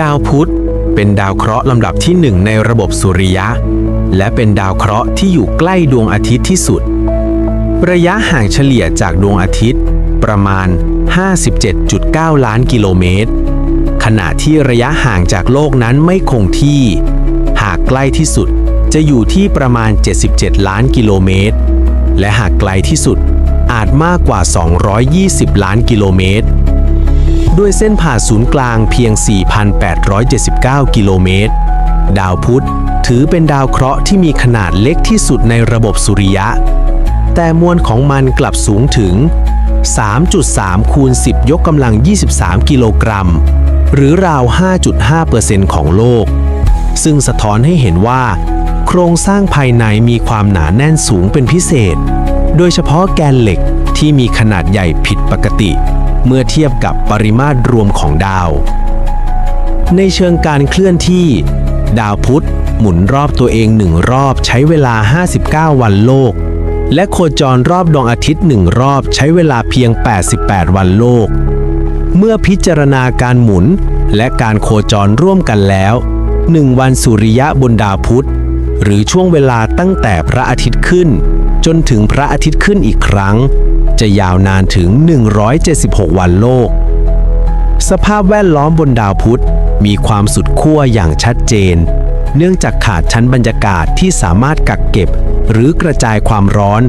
ดาวพุธเป็นดาวเคราะห์ลำดับที่หนึ่งในระบบสุริยะ และเป็นดาวเคราะห์ที่อยู่ใกล้ดวงอาทิตย์ที่สุด ระยะห่างเฉลี่ยจากดวงอาทิตย์ ประมาณ 57.9 ล้านกิโลเมตร ขณะที่ระยะห่างจากโลกนั้นไม่คงที่ หากใกล้ที่สุดจะอยู่ที่ประมาณ 77 ล้านกิโลเมตร และหากไกลที่สุดอาจมากกว่า 220 ล้านกิโลเมตร ด้วยเส้นผ่าศูนย์กลางเพียง 4,879 กิโลเมตร ดาวพุธถือเป็นดาวเคราะห์ที่มีขนาดเล็กที่สุดในระบบสุริยะ แต่มวลของมันกลับสูงถึง 3.3 คูณ 10 ยกกำลัง 23 กิโลกรัม หรือราว 5.5%ของโลก ซึ่งสะท้อนให้เห็นว่า โครงสร้างภายในมีความหนาแน่นสูงเป็นพิเศษ โดยเฉพาะแกนเหล็กที่มีขนาดใหญ่ผิดปกติ เมื่อเทียบกับปริมาตรรวมของดาว ในเชิงการเคลื่อนที่ ดาวพุธหมุนรอบตัวเองหนึ่งรอบใช้เวลา 59 วันโลก และโคจรรอบดวงอาทิตย์หนึ่งรอบใช้เวลาเพียง 88 วันโลก เมื่อพิจารณาการหมุนและการโคจรร่วมกันแล้ว1วันสุริยะบนดาวพุธ หรือช่วงเวลาตั้งแต่พระอาทิตย์ขึ้น จนถึงพระอาทิตย์ขึ้นอีกครั้ง จะยาวนานถึง 176 วันโลก สภาพแวดล้อมบนดาวพุธมีความสุดขั้วอย่างชัดเจน เนื่องจากขาดชั้นบรรยากาศที่สามารถกักเก็บ หรือกระจายความร้อน